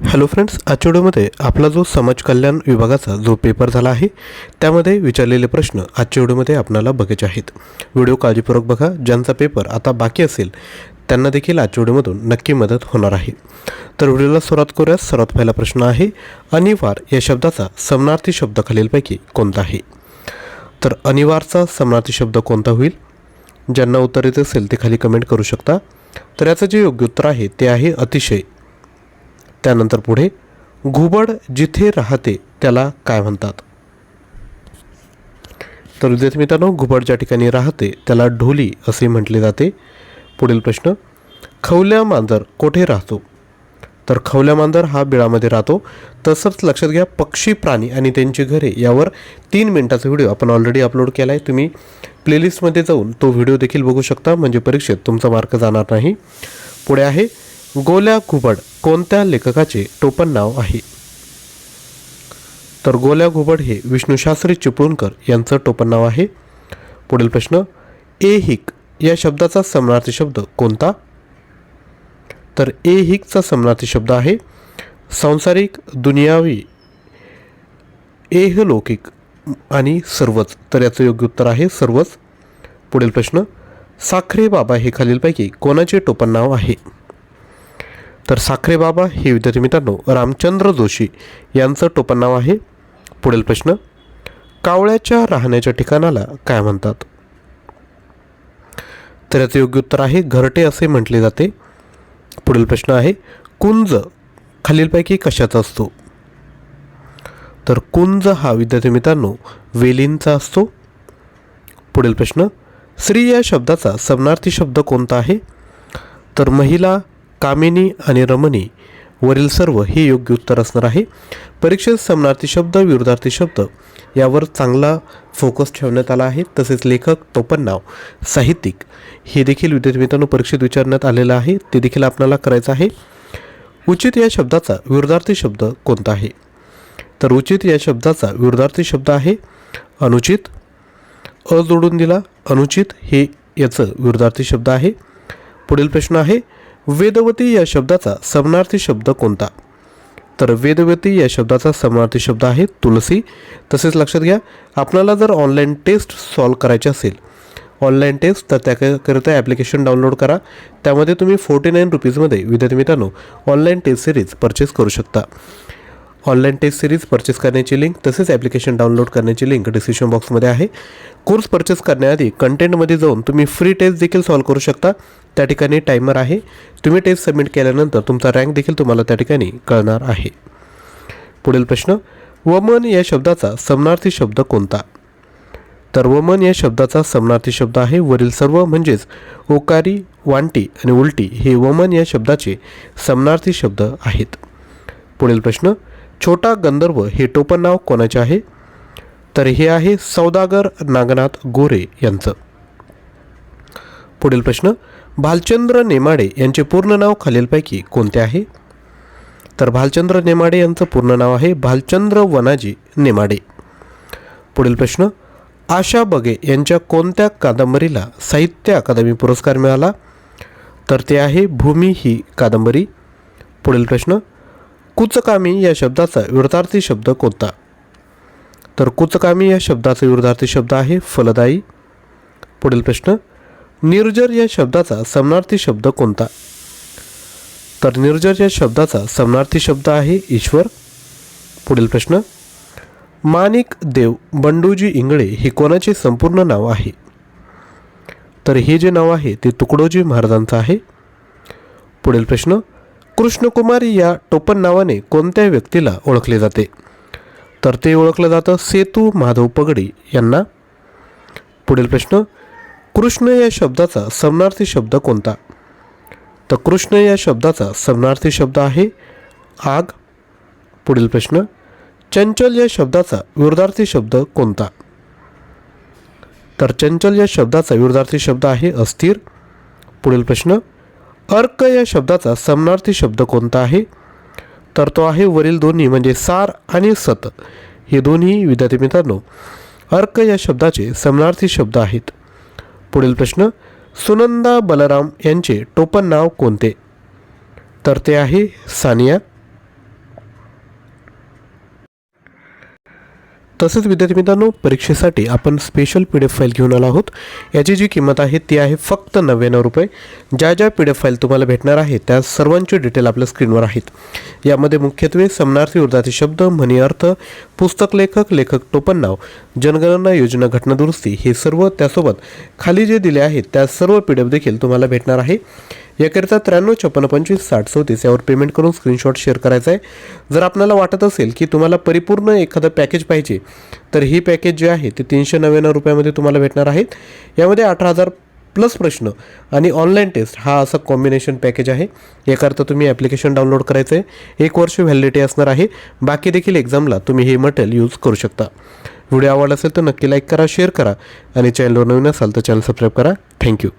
Hello friends आजच्या व्हिडिओमध्ये आपला जो समाज कल्याण विभागाचा जो पेपर झाला आहे त्यामध्ये विचारलेले प्रश्न आजच्या व्हिडिओमध्ये आपणाला बघायचे आहेत. व्हिडिओ काळजीपूर्वक बघा ज्यांचा पेपर आता बाकी असेल त्यांना देखील आजच्या व्हिडिओमधून नक्की मदत होणार आहे. तर व्हिडिओला सुरुवात करूया सर्वात पहिला प्रश्न आहे अनिवार या शब्दाचा समनार्थी शब्द खालीलपैकी कोणता आहे? तर अनिवारचा समनार्थी शब्द कोणता होईल? ज्यांना उत्तर येत असेल ते खाली कमेंट करू शकता. तर याचं जे योग्य उत्तर आहे ते आहे अतिशय त्यानंतर पुढे घुबड जिथे राहते त्याला काय म्हणतात? तर विद्यार्थी मित्रांनो घुबड ज्या ठिकाणी राहते त्याला ढोली असे म्हटले जाते. पुढील प्रश्न खवल्या मांजर कोठे राहतो? तर खवल्या मांजर हा बिळामध्ये राहतो. तसंच लक्षात घ्या पक्षी प्राणी आणि त्यांची घरे यावर तीन मिनिटाचा व्हिडिओ आपण ऑलरेडी अपलोड केला आहे तुम्ही प्लेलिस्टमध्ये जाऊन तो व्हिडिओ देखील बघू शकता. म्हणजे परीक्षेत तुमचा मार्क जाणार नाही. पुढे आहे गोल्या घुबड कोणत्या लेखकाचे टोपण नाव आहे? तर गोल्या घुबड हे विष्णुशास्त्री चिपळूणकर यांचं टोपण नाव आहे. पुढील प्रश्न ए हिक या शब्दाचा समनार्थी शब्द कोणता? तर ए हिकचा समनार्थी शब्द आहे सांसारिक दुनियावी एहलौकिक आणि सर्वच. तर याचं योग्य उत्तर आहे सर्वच. पुढील प्रश्न साखरे बाबा हे खालीलपैकी कोणाचे टोपण नाव आहे? तर साखरे बाबा हे विद्यार्थी मित्रांनो रामचंद्र जोशी यांचं टोपण नाव आहे. पुढील प्रश्न कावळ्याच्या राहण्याच्या ठिकाणाला काय म्हणतात? तर याचं योग्य उत्तर आहे घरटे असे म्हटले जाते. पुढील प्रश्न आहे कुंज खालीलपैकी कशाचा असतो? तर कुंज हा विद्यार्थी मित्रांनो वेलींचा असतो. पुढील प्रश्न स्त्री या शब्दाचा समनार्थी शब्द कोणता आहे? तर महिला कामिनी आणि रमणी वरील सर्व हे योग्य उत्तर असणार आहे. परीक्षेत समनार्थी शब्द विरुद्धार्थी शब्द यावर चांगला फोकस ठेवण्यात आला आहे. तसेच लेखक टोपण नाव साहित्यिक हे देखील विद्यार्थी मित्रांनो परीक्षेत विचारण्यात आलेलं आहे. ते देखील आपल्याला करायचं आहे. उचित या शब्दाचा विरुद्धार्थी शब्द कोणता आहे? तर उचित या शब्दाचा विरुद्धार्थी शब्द आहे अनुचित. अ जोडून दिला अनुचित हे याचं विरोधार्थी शब्द आहे. पुढील प्रश्न आहे वेदवती या शब्दाचा समानार्थी शब्द कोणता? तर वेदवती या शब्दाचा समानार्थी शब्द आहे तुलसी. तसेच लक्षात घ्या आपल्याला जर ऑनलाईन टेस्ट सॉल्व करायची असेल ऑनलाईन टेस्ट तर त्याकरिता ॲप्लिकेशन डाउनलोड करा. त्यामध्ये तुम्ही फोर्टी नाईन रुपीजमध्ये विद्यार्थी मित्रांनो ऑनलाईन टेस्ट सिरीज परचेस करू शकता. ऑनलाईन टेस्ट सिरीज परचेस करण्याची लिंक तसेच ॲप्लिकेशन डाउनलोड करण्याची लिंक डिस्क्रिप्शन बॉक्समध्ये आहे. कोर्स परचेस करण्याआधी कंटेंटमध्ये जाऊन तुम्ही फ्री टेस्ट देखील सॉल्व करू शकता. त्या ठिकाणी टायमर आहे. तुम्ही टेस्ट सबमिट केल्यानंतर तुमचा रँक देखील तुम्हाला त्या ठिकाणी कळणार आहे. पुढील प्रश्न वमन या शब्दाचा समनार्थी शब्द कोणता? तर वमन या शब्दाचा समनार्थी शब्द आहे. वरील सर्व म्हणजेच ओकारी वांटी आणि उलटी हे वमन या शब्दाचे समनार्थी शब्द आहेत. पुढील प्रश्न छोटा गंधर्व हे टोपण नाव कोणाचे आहे? तर हे आहे सौदागर नागनाथ गोरे यांचं. पुढील प्रश्न भालचंद्र नेमाडे यांचे पूर्ण नाव खालीलपैकी कोणते आहे? तर भालचंद्र नेमाडे यांचं पूर्ण नाव आहे भालचंद्र वनाजी नेमाडे. पुढील प्रश्न आशा बगे यांच्या कोणत्या कादंबरीला साहित्य अकादमी पुरस्कार मिळाला? तर ते आहे भूमी ही कादंबरी. पुढील प्रश्न कुचकामी या शब्दाचा विरुद्धार्थी शब्द कोणता? तर कुचकामी या शब्दाचा विरुद्धार्थी शब्द आहे फलदायी. पुढील प्रश्न निर्जर या शब्दाचा समनार्थी शब्द कोणता? तर निर्जर या शब्दाचा समनार्थी शब्द आहे ईश्वर. पुढील प्रश्न माणिक देव बंडूजी इंगळे हे कोणाचे संपूर्ण नाव आहे? तर हे जे नाव आहे ते तुकडोजी महाराजांचं आहे. पुढील प्रश्न कृष्णकुमारी या टोपण नावाने कोणत्या व्यक्तीला ओळखले जाते. तर ते ओळखलं जातं सेतू माधव पगडी यांना. पुढील प्रश्न कृष्ण या शब्दाचा समनार्थी शब्द कोणता? तर कृष्ण या शब्दाचा समनार्थी शब्द आहे आग. पुढील प्रश्न चंचल या शब्दाचा विरुद्धार्थी शब्द कोणता? तर चंचल या शब्दाचा विरुद्धार्थी शब्द आहे अस्थिर. पुढील प्रश्न अर्क या शब्दाचा समनार्थी शब्द कोणता आहे? तर तो आहे वरील दोन्ही म्हणजे सार आणि सत. हे दोन्ही विद्यार्थी मित्रांनो अर्क या शब्दाचे समनार्थी शब्द आहेत. पुढील प्रश्न सुनंदा बलराम यांचे टोपण नाव कोणते? तर ते आहे सानिया तसेच विद्यार्थी मित्रांनो परीक्षेसाठी आपण special P D F file घेऊन आलो आहोत. याची जी किंमत आहे ती आहे फक्त नव्याण्णव रुपये. ज्या ज्या पी डी एफ फाईल तुम्हाला भेटणार आहे त्या सर्वांची डिटेल आपल्या स्क्रीनवर आहेत. यामध्ये मुख्यत्वे समनार्थी उर्धाचे शब्द म्हणी अर्थ पुस्तक लेखक लेखक टोपण नाव जनगणना योजना घटनादुरुस्ती हे सर्व त्यासोबत खाली जे दिले आहेत त्या सर्व पी डी एफ देखील तुम्हाला भेटणार आहे. याकरिता त्र्याण्णव छप्पन्न पंचवीस साठ चौतीस यावर पेमेंट करून स्क्रीनशॉट शेअर करायचा आहे. जर आपल्याला वाटत असेल की तुम्हाला परिपूर्ण एखादं पॅकेज पाहिजे तर ही पॅकेज जे आहे ते तीनशे नव्याण्णव रुपयामध्ये तुम्हाला भेटणार आहेत. यामध्ये अठरा हजार प्लस प्रश्न आणि ऑनलाईन टेस्ट हा असं कॉम्बिनेशन पॅकेज आहे. याकरता तुम्ही ॲप्लिकेशन डाउनलोड करायचं आहे एक वर्ष व्हॅलिडिटी असणार आहे. बाकी देखील एक्झामला तुम्ही हे मटेरियल यूज करू शकता. व्हिडिओ आवडला असेल तर नक्की लाईक करा शेअर करा आणि चॅनलवर नवीन असाल तर चॅनल सबस्क्राईब करा. थँक्यू